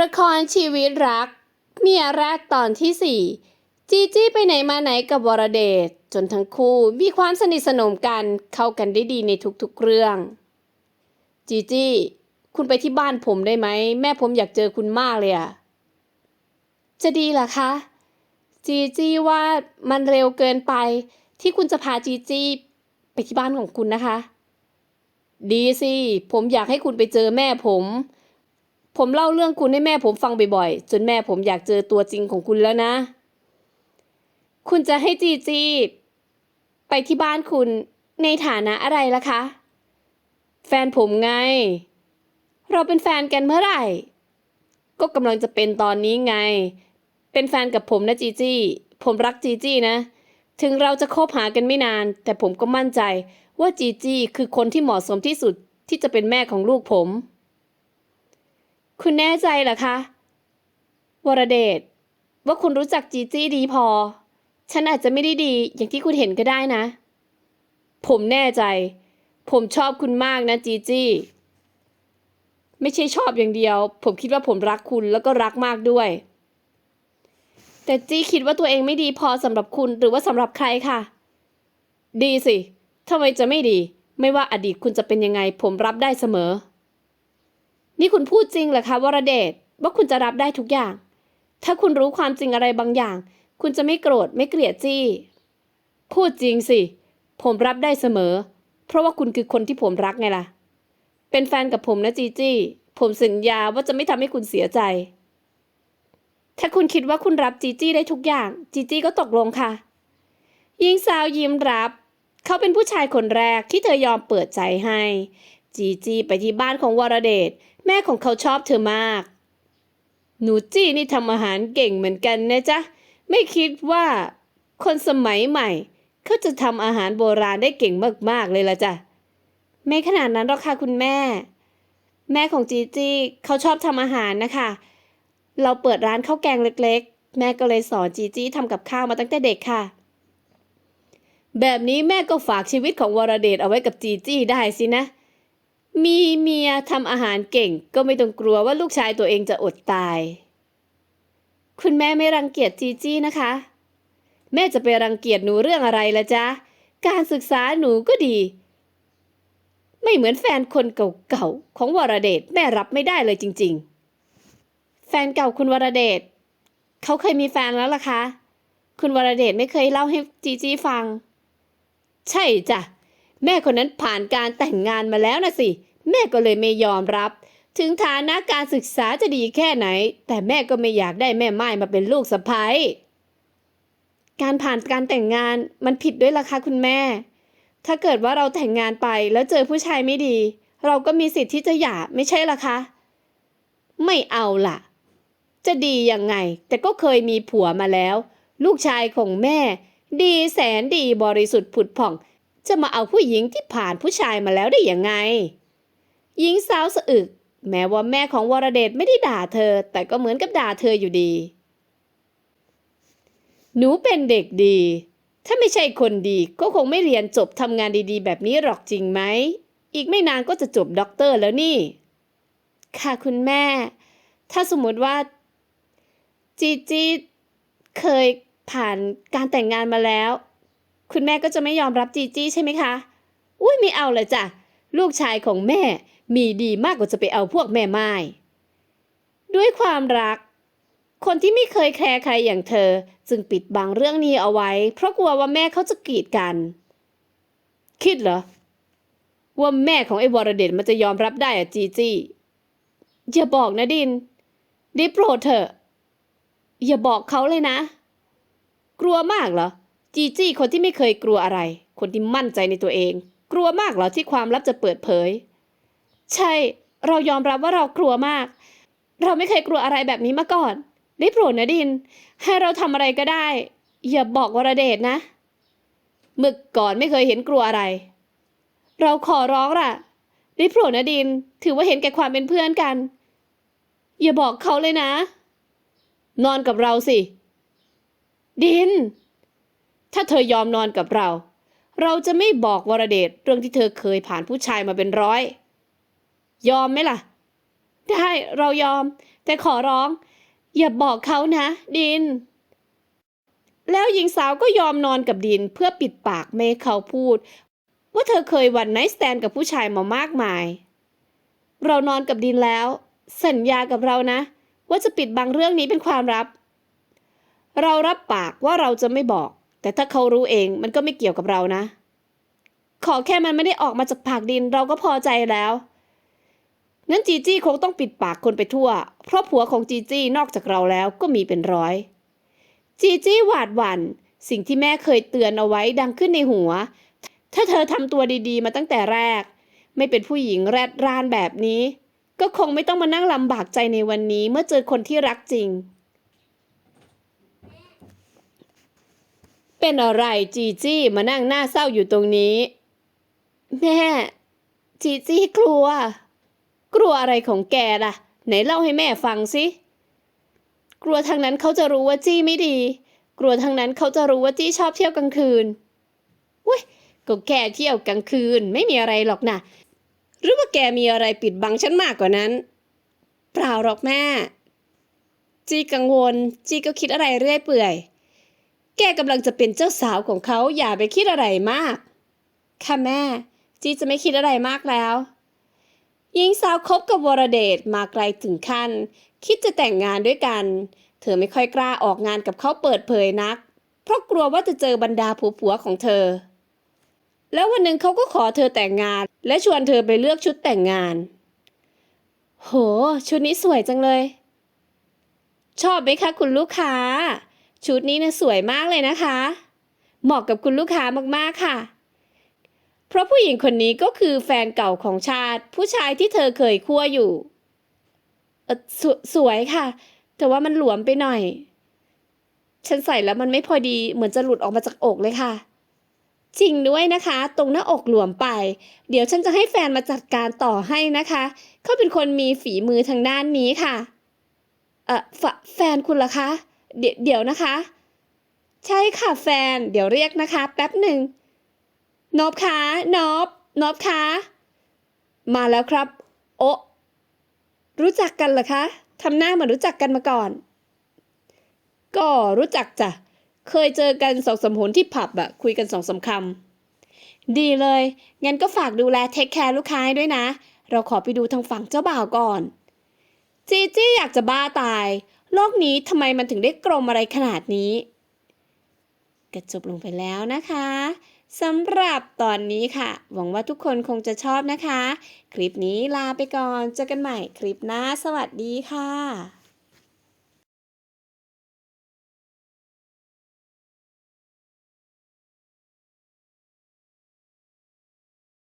ละครชีวิตรัก เมียแรกตอนที่สี่จีจี้ไปไหนมาไหนกับวรเดช จนทั้งคู่มีความสนิทสนมกันเข้ากันได้ดีในทุกๆเรื่อง จีจี้ คุณไปที่บ้านผมได้ไหม แม่ผมอยากเจอคุณมากเลยอะจะดีเหรอคะ จีจี้ว่ามันเร็วเกินไป ที่คุณจะพาจีจี้ไปที่บ้านของคุณนะคะ ดีสิ ผมอยากให้คุณไปเจอแม่ผม ผมเล่าเรื่องคุณให้แม่ผมฟังบ่อยๆ จนแม่ผมอยากเจอตัวจริงของคุณแล้วนะ คุณจะให้จีจีไปที่บ้านคุณในฐานะอะไรล่ะคะ แฟนผมไง เราเป็นแฟนกันเมื่อไหร่ ก็กำลังจะเป็นตอนนี้ไง เป็นแฟนกับผมนะจีจี้ ผมรักจีจี้นะ ถึงเราจะคบหากันไม่นาน แต่ผมก็มั่นใจว่าจีจี้คือคนที่เหมาะสมที่สุดที่จะเป็นแม่ของลูกผม คุณแน่ใจเหรอคะ วรเดช ว่าคุณรู้จักจีจี้ดีพอ ฉันอาจจะไม่ได้ดีอย่างที่คุณเห็นก็ได้นะ ผมแน่ใจ ผมชอบคุณมากนะจีจี้ ไม่ใช่ชอบอย่างเดียว ผมคิดว่าผมรักคุณแล้วก็รักมากด้วย แต่จี้คิดว่าตัวเองไม่ดีพอสำหรับคุณหรือว่าสำหรับใครค่ะ ดีสิทำไมจะไม่ดี ไม่ว่าอดีตคุณจะเป็นยังไง ผมรับได้เสมอ นี่คุณพูดจริงเหรอคะวรเดชว่าคุณจะรับได้ทุกอย่าง ถ้าคุณรู้ความจริงอะไรบางอย่าง คุณจะไม่โกรธไม่เกลียดจี้ พูดจริงสิ ผมรับได้เสมอ เพราะว่าคุณคือคนที่ผมรักไงล่ะ เป็นแฟนกับผมนะจีจี้ผมสัญญาว่าจะไม่ทำให้คุณเสียใจ ถ้าคุณคิดว่าคุณรับจีจี้ได้ทุกอย่าง จีจี้ก็ตกลงค่ะหญิงสาวยิ้มรับ เขาเป็นผู้ชายคนแรกที่เธอยอมเปิดใจให้ จีจี้ไปที่บ้านของวรเดช แม่ของเขาชอบเธอมาก หนูจี้นี่ทำอาหารเก่งเหมือนกันนะจ๊ะ ไม่คิดว่าคนสมัยใหม่ เขาจะทำอาหารโบราณได้เก่งมากๆเลยละจ้ะ ไม่ขนาดนั้นหรอกค่ะคุณแม่ แม่ของจีจี้เขาชอบทำอาหารนะคะ เราเปิดร้านข้าวแกงเล็กๆ แม่ก็เลยสอนจีจี้ทำกับข้าวมาตั้งแต่เด็กค่ะ แบบนี้แม่ก็ฝากชีวิตของวรเดชเอาไว้กับจีจี้ได้สินะ มีเมียทำอาหารเก่งก็ไม่ต้องกลัวว่าลูกชายตัวเองจะอดตาย คุณแม่ไม่รังเกียจจีจี้นะคะ แม่จะไปรังเกียจหนูเรื่องอะไรละจ๊ะ การศึกษาหนูก็ดี ไม่เหมือนแฟนคนเก่าๆของวรเดชแม่รับไม่ได้เลยจริง ๆ แฟนเก่าคุณวรเดชเขาเคยมีแฟนแล้วล่ะคะ คุณวรเดชไม่เคยเล่าให้จีจี้ฟัง ใช่จ้ะ แม่คนนั้นผ่านการแต่งงานมาแล้วนะสิ แม่ก็เลยไม่ยอมรับ ถึงฐานะการศึกษาจะดีแค่ไหน แต่แม่ก็ไม่อยากได้แม่ไม้มาเป็นลูกสะใภ้การผ่านการแต่งงานมันผิดด้วยล่ะคะคุณแม่ ถ้าเกิดว่าเราแต่งงานไปแล้วเจอผู้ชายไม่ดี เราก็มีสิทธิ์ที่จะหย่าไม่ใช่ล่ะคะ ไม่เอาล่ะ จะดียังไง แต่ก็เคยมีผัวมาแล้ว ลูกชายของแม่ ดีแสนดีบริสุทธิ์ผุดผ่อง จะมาเอาผู้หญิงที่ผ่านผู้ชายมาแล้วได้ยังไง หญิงสาวสะอึก แม้ว่าแม่ของวรเดชไม่ได้ด่าเธอ แต่ก็เหมือนกับด่าเธออยู่ดี หนูเป็นเด็กดี ถ้าไม่ใช่คนดีก็คงไม่เรียนจบทำงานดีๆ แบบนี้หรอกจริงไหม อีกไม่นานก็จะจบด็อกเตอร์แล้วนี่ ค่ะคุณแม่ ถ้าสมมติว่า จีจีเคยผ่านการแต่งงานมาแล้ว คุณแม่ก็จะไม่ยอมรับจีจี้ใช่ไหมคะ อุ้ยไม่เอาเลยจ้ะ ลูกชายของแม่มีดีมากกว่าจะไปเอาพวกแม่ไม้ด้วยความรัก คนที่ไม่เคยแคร์ใครอย่างเธอ จึงปิดบังเรื่องนี้เอาไว้ เพราะกลัวว่าแม่เขาจะกีดกัน คิดเหรอ ว่าแม่ของไอ้วรเดชมันจะยอมรับได้อะจีจี้อย่าบอกนะดินได้โปรดเถอะ อย่าบอกเขาเลยนะ กลัวมากเหรอ จีจี้คนที่ไม่เคยกลัวอะไร คนที่มั่นใจในตัวเอง กลัวมากเหรอที่ความลับจะเปิดเผย ใช่ เรายอมรับว่าเรากลัวมาก เราไม่เคยกลัวอะไรแบบนี้มาก่อน ได้โปรดนะดิน ให้เราทำอะไรก็ได้ อย่าบอกวรเดชนะ เมื่อก่อนไม่เคยเห็นกลัวอะไร เราขอร้องล่ะ ได้โปรดนะดิน ถือว่าเห็นแก่ความเป็นเพื่อนกัน อย่าบอกเขาเลยนะ นอนกับเราสิ ดิน ถ้าเธอยอมนอนกับเรา เราจะไม่บอกวรเดชเรื่องที่เธอเคยผ่านผู้ชายมาเป็นร้อย ยอมไหมล่ะ ได้เรายอม แต่ขอร้อง อย่าบอกเขานะ ดิน แล้วหญิงสาวก็ยอมนอนกับดินเพื่อปิดปากไม่เขาพูด ว่าเธอเคยวันไนท์สแตนกับผู้ชายมามากมาย เรานอนกับดินแล้ว สัญญากับเรานะ ว่าจะปิดบังเรื่องนี้เป็นความลับ เรารับปากว่าเราจะไม่บอก แต่ถ้าเขารู้เองมันก็ไม่เกี่ยวกับเรานะ ขอแค่มันไม่ได้ออกมาจากปากดินเราก็พอใจแล้ว งั้นจีจี้คงต้องปิดปากคนไปทั่ว เพราะผัวของจีจี้นอกจากเราแล้วก็มีเป็นร้อย จีจี้หวาดหวัน่นสิ่งที่แม่เคยเตือนเอาไว้ดังขึ้นในหัว ถ้าเธอทำตัวดีๆ มาตั้งแต่แรก ไม่เป็นผู้หญิงแรดรานแบบนี้ ก็คงไม่ต้องมานั่งลำบากใจในวันนี้เมื่อเจอคนที่รักจริง เป็นอะไรจีจี้มานั่งหน้าเศร้าอยู่ตรงนี้ แม่ จีจี้กลัว กลัวอะไรของแกล่ะ ไหนเล่าให้แม่ฟังสิ กลัวทางนั้นเขาจะรู้ว่าจี้ไม่ดี กลัวทางนั้นเขาจะรู้ว่าจี้ชอบเที่ยวกลางคืนเว้ยก็แกเที่ยวกลางคืนไม่มีอะไรหรอกนะหรือว่าแกมีอะไรปิดบังฉันมากกว่านั้น เปล่าหรอกแม่ จี้กังวล จี้ก็คิดอะไรเรื่อยเปื่อย แกกำลังจะเป็นเจ้าสาวของเขาอย่าไปคิดอะไรมาก ค่ะแม่ จีจะไม่คิดอะไรมากแล้ว หญิงสาวคบกับวรเดชมาไกลถึงขั้น คิดจะแต่งงานด้วยกัน เธอไม่ค่อยกล้าออกงานกับเขาเปิดเผยนัก เพราะกลัวว่าจะเจอบรรดาผัวๆของเธอ แล้ววันหนึ่งเขาก็ขอเธอแต่งงาน และชวนเธอไปเลือกชุดแต่งงาน โห ชุดนี้สวยจังเลย ชอบไหมคะคุณลูกค้า ชุดนี้นะสวยมากเลยนะคะ เหมาะกับคุณลูกค้ามากๆค่ะ เพราะผู้หญิงคนนี้ก็คือแฟนเก่าของชาติ ผู้ชายที่เธอเคยคั่วอยู่เออสวสวยค่ะ แต่ว่ามันหลวมไปหน่อย ฉันใส่แล้วมันไม่พอดีเหมือนจะหลุดออกมาจากอกเลยค่ะ จริงด้วยนะคะ ตรงหน้าอกหลวมไป เดี๋ยวฉันจะให้แฟนมาจัดการต่อให้นะคะ เขาเป็นคนมีฝีมือทางด้านนี้ค่ะ เออแฟนคุณล่ะคะ เดี๋ยวเดี๋ยวนะคะ ใช่ค่ะแฟน เดี๋ยวเรียกนะคะ แป๊บหนึ่งนบคะนบนบคะมาแล้วครับ โอรู้จักกันเหรอคะทำหน้าเหมือนรู้จักกันมาก่อน ก็รู้จักจ้ะ เคยเจอกันสองสามหนที่ผับอะคุยกันสองสามคำดีเลย งั้นก็ฝากดูแลเทคแคร์ลูกค้าด้วยนะ เราขอไปดูทางฝั่งเจ้าบ่าวก่อน จีจี้อยากจะบ้าตาย โลกนี้ทำไมมันถึงได้กลมอะไรขนาดนี้ กระจบลงไปแล้วนะคะสำหรับตอนนี้ค่ะ หวังว่าทุกคนคงจะชอบนะคะ คลิปนี้ลาไปก่อน เจอกันใหม่คลิปหน้า สวัสดีค่ะ